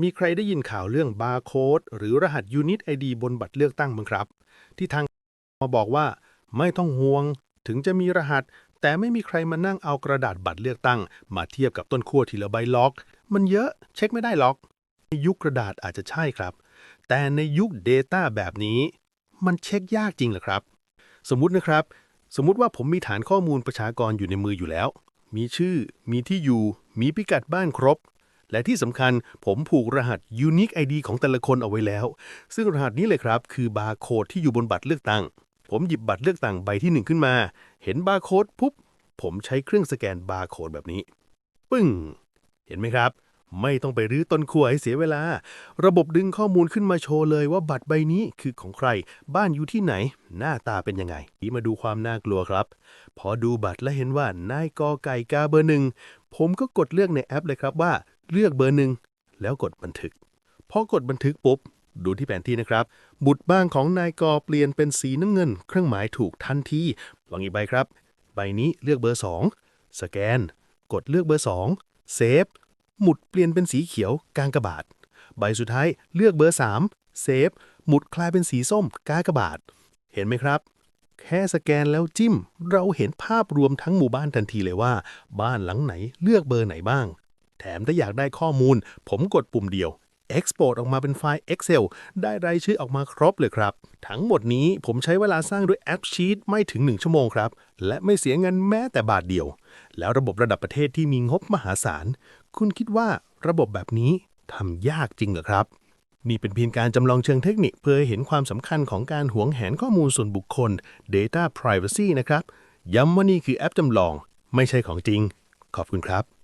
มีใครได้ยินข่าวเรื่องบาร์โค้ดหรือรหัสยูนิตไอดีบนบัตรเลือกตั้งมั้งครับ ที่ทางมาบอกว่าไม่ต้องห่วง ถึงจะมีรหัส แต่ไม่มีใครมานั่งเอากระดาษบัตรเลือกตั้ง มาเทียบกับต้นขั้วทีละใบล็อก มันเยอะเช็คไม่ได้หรอกในยุคกระดาษอาจจะใช่ครับ แต่ในยุค Data แบบนี้ มันเช็คยากจริงเหรอครับ สมมุตินะครับ สมมุติว่าผมมีฐานข้อมูลประชากรอยู่ในมืออยู่แล้ว มีชื่อ มีที่อยู่ มีพิกัดบ้านครบ และที่สำคัญผมผูกรหัส Unique ID ของแต่ละคนเอาไว้แล้ว ซึ่งรหัสนี้เลยครับ คือบาร์โค้ดที่อยู่บนบัตรเลือกตั้ง ผมหยิบบัตรเลือกตั้งใบที่หนึ่งขึ้นมา เห็นบาร์โค้ดปุ๊บ ผมใช้เครื่องสแกนบาร์โค้ดแบบนี้ ปึ้ง เห็นไหมครับ ไม่ต้องไปรื้อต้นขั้วให้เสียเวลา ระบบดึงข้อมูลขึ้นมาโชว์เลยว่าบัตรใบนี้คือของใคร บ้านอยู่ที่ไหน หน้าตาเป็นยังไงนี่มาดูความน่ากลัวครับ พอดูบัตรและเห็นว่านายกอไก่กาเบอร์หนึ่งผมก็กดเลือกในแอปเลยครับว่า เลือกเบอร์หนึ่งแล้วกดบันทึก พอกดบันทึกปุ๊บ ดูที่แผนที่นะครับ บุตรบ้านของนายกอเปลี่ยนเป็นสีน้ำเงิน เครื่องหมายถูกทันทีลองอีกใบครับ ใบนี้เลือกเบอร์ 2 สแกน กดเลือกเบอร์ 2 เซฟ หมุดเปลี่ยนเป็นสีเขียวกางกระบาด ใบสุดท้ายเลือกเบอร์ 3 เซฟ หมุดคลายเป็นสีส้มกากระบาทเห็นไหมครับแค่สแกนแล้วจิ้ม เราเห็นภาพรวมทั้งหมู่บ้านทันทีเลยว่า บ้านหลังไหนเลือกเบอร์ไหนบ้าง แถมถ้าอยากได้ข้อมูล ผมกดปุ่มเดียว Export ออกมาเป็นไฟล์ Excel ได้รายชื่อออกมาครบเลยครับ ทั้งหมดนี้ผมใช้เวลาสร้างด้วยแอปชีตไม่ถึง 1 ชั่วโมงครับ และไม่เสียเงินแม้แต่บาทเดียว แล้วระบบระดับประเทศที่มีงบมหาศาล คุณคิดว่าระบบแบบนี้ทำยากจริงเหรอครับ นี่เป็นเพียงการจำลองเชิงเทคนิคเพื่อให้เห็นความสำคัญของการหวงแหนข้อมูลส่วนบุคคล Data Privacy นะครับ ย้ำว่านี่คือแอปจำลอง ไม่ใช่ของจริง ขอบคุณครับ